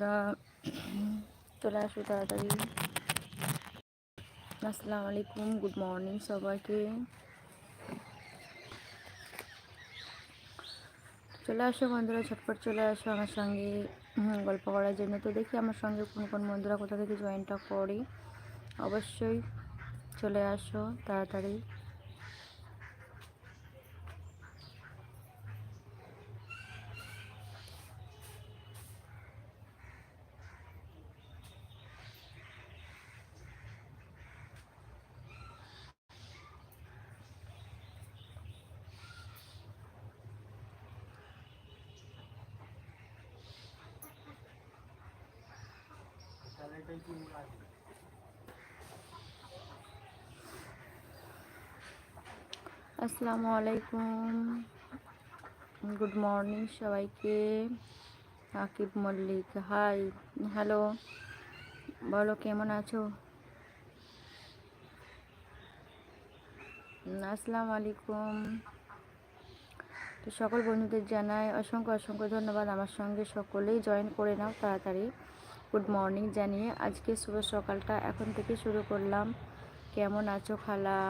বন্ধুরা চলে আসো তাড়াতাড়ি। আসসালামু আলাইকুম গুড মর্নিং সবাইকে। চলে আসো বন্ধুরা ঝটপট চলে আসো আমার সঙ্গে গল্প করার জন্য। তো দেখি আমার সঙ্গে কোন কোন বন্ধুরা কোথা থেকে জয়েনটা করে। অবশ্যই চলে আসো তাড়াতাড়ি। আসসালামু আলাইকুম। গুড মর্নিং সবাইকে। আকিব মল্লিক হাই হ্যালো বলো, কেমন আছো? আসসালামু আলাইকুম। তো সকল বন্ধুদের জানাই অসংখ্য অসংখ্য ধন্যবাদ। আমার সঙ্গে সকলেই জয়েন করে নাও তাড়াতাড়ি। গুড মর্নিং জানিয়ে আজকে শুভ সকালটা। এখন থেকে শুরু করলাম। কেমন আছো খালা?